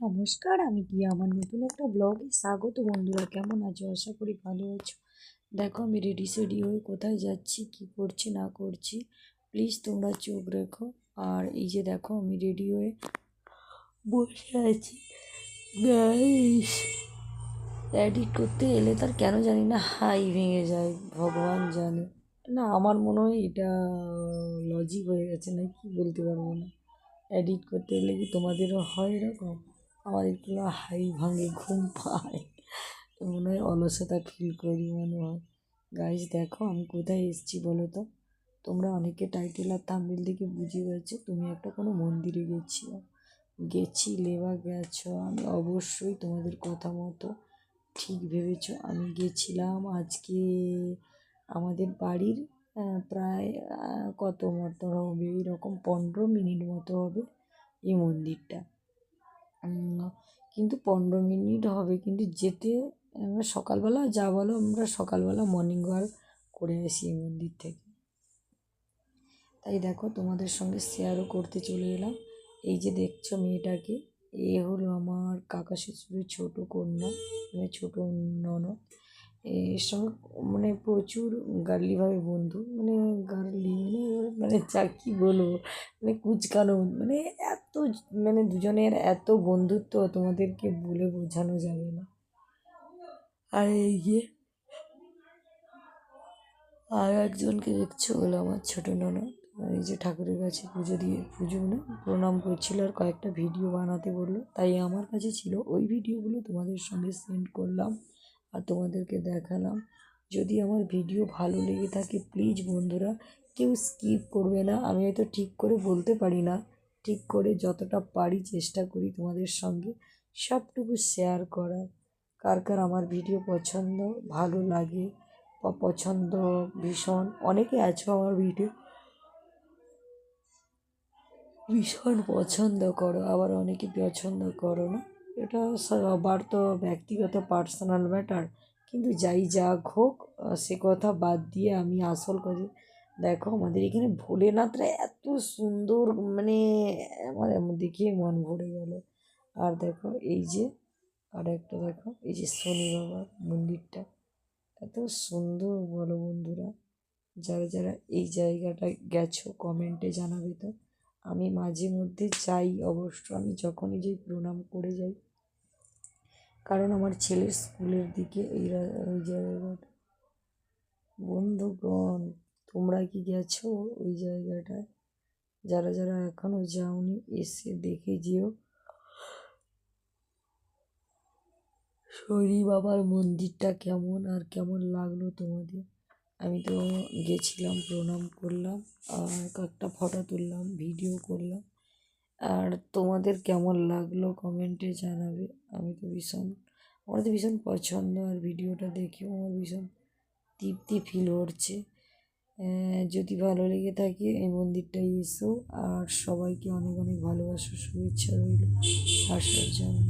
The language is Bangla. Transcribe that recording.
নমস্কার, আমি কি আমার নতুন একটা ব্লগে স্বাগত বন্ধুরা। কেমন আছো? আশা করি ভালো আছো। দেখো, আমি রেডি সেডি হয়ে কোথায় যাচ্ছি, কি করছি, না করছি প্লিজ তোমরা চোখ রেখো। আর এই যে দেখো, আমি রেডি হয়ে বসে আছি। এডিট করতে এলে তার কেন জানি না, হাই ভেঙে যায়, ভগবান জানে। না, আমার মনে হয় এটা লজিক হয়ে গেছে না কি বলতে পারব না। এডিট করতে এলে কি তোমাদেরও হয় এরকম? আমার একটু হাই ভাঙে, ঘুম পায়। মনে হয় অলসতা ফিল করি মনে হয়। গাইজ দেখো আমি কোথায় এসেছি বলো তো? তোমরা অনেকে টাইটেল আর থাম্বনেল দেখে বুঝে গেছো, তুমি একটা কোনো মন্দিরে গেছিও গেছিলে বা গেছো, আমি অবশ্যই তোমাদের কথা মতো ঠিক ভেবেছো। আমি গেছিলাম আজকে আমাদের বাড়ির প্রায় কত মতো হবে? এরকম পনেরো মিনিট মতো হবে এই মন্দিরটা। কিন্তু পনেরো মিনিট হবে, কিন্তু যেতে আমরা সকালবেলা যা বলো আমরা সকালবেলা মর্নিং ওয়াক করে আসি এই মন্দির থেকে। তাই দেখো তোমাদের সঙ্গে শেয়ারও করতে চলে এলাম। এই যে দেখছ মেয়েটাকে, এ হলো আমার কাকা শ্বশুরের ছোটো কন্যা মানে ছোটো ননদ। এর সঙ্গে মানে প্রচুর গার্লিভাবে বন্ধু মানে গার্লি মানে মানে যা কী বলব মানে কুচকানো মানে এত মানে দুজনের এত বন্ধুত্ব তোমাদেরকে বলে বোঝানো যাবে না। আর এই গিয়ে আর একজনকে দেখছ হলো আমার ছোটো ননদ এই যে ঠাকুরের কাছে পুজো দিয়ে, পুজো না, প্রণাম করছিল আর কয়েকটা ভিডিও বানাতে বলল, তাই আমার কাছে ছিল ওই ভিডিওগুলো তোমাদের সঙ্গে সেন্ড করলাম। আর তোমাদেরকে দেখালাম। যদি আমার ভিডিও ভালো লেগে থাকে প্লিজ বন্ধুরা, কেউ স্কিপ করবে না। আমি হয়তো ঠিক করে বলতে পারি না। ঠিক করে যতটা পারি চেষ্টা করি তোমাদের সঙ্গে সবটুকু শেয়ার করার। কার কার আমার ভিডিও পছন্দ, ভালো লাগে, বা পছন্দ ভীষণ, অনেকে আছো আমার ভিডিও ভীষণ পছন্দ করো, আবার অনেকে পছন্দ করো না। এটা সবার তো ব্যক্তিগত পার্সোনাল ম্যাটার কিন্তু যাই যাক হোক সে কথা বাদ দিয়ে আমি আসল কাজে দেখো আমাদের এখানে ভোলেনাথরা এত সুন্দর মানে আমার এমন দেখিয়ে মন ভরে গেল। আর দেখো এই যে, আর একটা দেখো, এই যে শনি বাবার মন্দিরটা, এত সুন্দর বলো বন্ধুরা, যারা যারা এই জায়গাটায় গেছো কমেন্টে জানাবে তো। আমি মাঝে মধ্যে যাই অবশ্য, আমি যখনই যাই প্রণাম করে যাই। কারণ আমার ছেলের স্কুলের দিকে এই ওই জায়গাটা, বন্ধুগণ, তোমরা কি গেছো ওই জায়গাটায়? যারা যারা এখনও যাওনি, এসে দেখে যেও। শনি বাবার মন্দিরটা কেমন আর কেমন লাগল তোমাদের? আমি তো গেছিলাম, প্রণাম করলাম আর কয়েকটা ফটো তুললাম ভিডিও করলাম। আর তোমাদের কেমন লাগল কমেন্টে জানাবে। আমি তো ভীষণ, আমার তো ভীষণ পছন্দ আর ভিডিওটা দেখেও আমার ভীষণ তৃপ্তি ফিল করছে যদি ভালো লেগে থাকে এই মন্দিরটায় এসো আর সবাইকে অনেক অনেক ভালোবাসা, শুভেচ্ছা রইল আসার জন্য